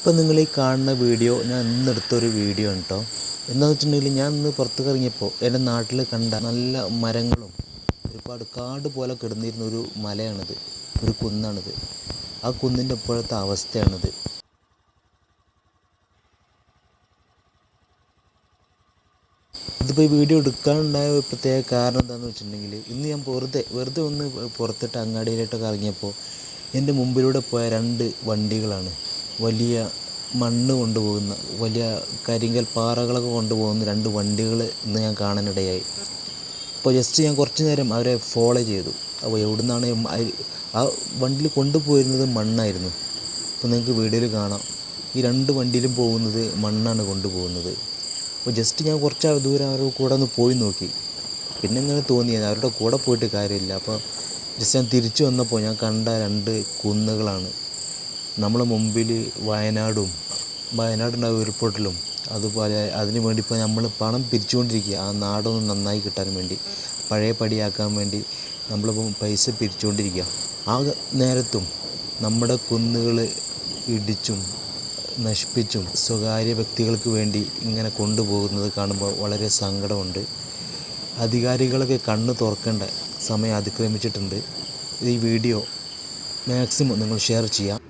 ഇപ്പം നിങ്ങൾ ഈ കാണുന്ന വീഡിയോ ഞാൻ ഇന്ന് എടുത്തൊരു വീഡിയോ ആണ് കേട്ടോ എന്താണെന്ന് വെച്ചിട്ടുണ്ടെങ്കിൽ ഞാൻ ഇന്ന് പുറത്തേക്ക് ഇറങ്ങിയപ്പോൾ എന്റെ നാട്ടിൽ കണ്ട നല്ല മരങ്ങളും ഒരുപാട് കാട് പോലെ കിടന്നിരുന്ന ഒരു മലയാണിത് ഒരു കുന്നാണിത്. ആ കുന്നിന്റെ ഇപ്പോഴത്തെ അവസ്ഥയാണിത്. ഇതിപ്പോൾ ഈ വീഡിയോ എടുക്കാനുണ്ടായ ഒരു പ്രത്യേക കാരണം എന്താണെന്ന് വെച്ചിട്ടുണ്ടെങ്കിൽ ഇന്ന് ഞാൻ വെറുതെ വെറുതെ ഒന്ന് പുറത്തിട്ട് അങ്ങാടിയിലോട്ടൊക്കെ ഇറങ്ങിയപ്പോൾ എന്റെ മുമ്പിലൂടെ പോയ രണ്ട് വണ്ടികളാണ്. വലിയ മണ്ണ് കൊണ്ടുപോകുന്ന വലിയ കരിങ്കൽ പാറകളൊക്കെ കൊണ്ടുപോകുന്ന രണ്ട് വണ്ടികൾ ഇന്ന് ഞാൻ കാണാനിടയായി. അപ്പോൾ ജസ്റ്റ് ഞാൻ കുറച്ച് നേരം അവരെ ഫോളോ ചെയ്തു. അപ്പോൾ എവിടെ നിന്നാണ് ആ വണ്ടിയിൽ കൊണ്ടുപോയിരുന്നത് മണ്ണായിരുന്നു. അപ്പോൾ നിങ്ങൾക്ക് വീഡിയോയിൽ കാണാം. ഈ രണ്ട് വണ്ടിയിലും പോകുന്നത് മണ്ണാണ് കൊണ്ടുപോകുന്നത്. അപ്പോൾ ജസ്റ്റ് ഞാൻ കുറച്ച് ദൂരം അവരുടെ കൂടെ ഒന്ന് പോയി നോക്കി. പിന്നെ ഇങ്ങനെ തോന്നിയത് അവരുടെ കൂടെ പോയിട്ട് കാര്യമില്ല. അപ്പോൾ ജസ്റ്റ് ഞാൻ തിരിച്ചു വന്നപ്പോൾ ഞാൻ കണ്ട രണ്ട് കുന്നുകളാണ്. നമ്മളെ മുമ്പിൽ വയനാടും വയനാടിന്റെ ഉരുൾപൊട്ടലും അതുപോലെ അതിന് വേണ്ടി ഇപ്പോൾ നമ്മൾ പണം പിരിച്ചുകൊണ്ടിരിക്കുക. ആ നാടൊന്ന് നന്നായി കിട്ടാൻ വേണ്ടി പഴയ പടിയാക്കാൻ വേണ്ടി നമ്മളിപ്പോൾ പൈസ പിരിച്ചുകൊണ്ടിരിക്കുക. ആ നേരത്തും നമ്മുടെ കുന്നുകൾ ഇടിച്ചും നശിപ്പിച്ചും സ്വകാര്യ വ്യക്തികൾക്ക് വേണ്ടി ഇങ്ങനെ കൊണ്ടുപോകുന്നത് കാണുമ്പോൾ വളരെ സങ്കടമുണ്ട്. അധികാരികളൊക്കെ കണ്ണ് തുറക്കേണ്ട സമയം അതിക്രമിച്ചിട്ടുണ്ട്. ഈ വീഡിയോ മാക്സിമം നിങ്ങൾ ഷെയർ ചെയ്യാം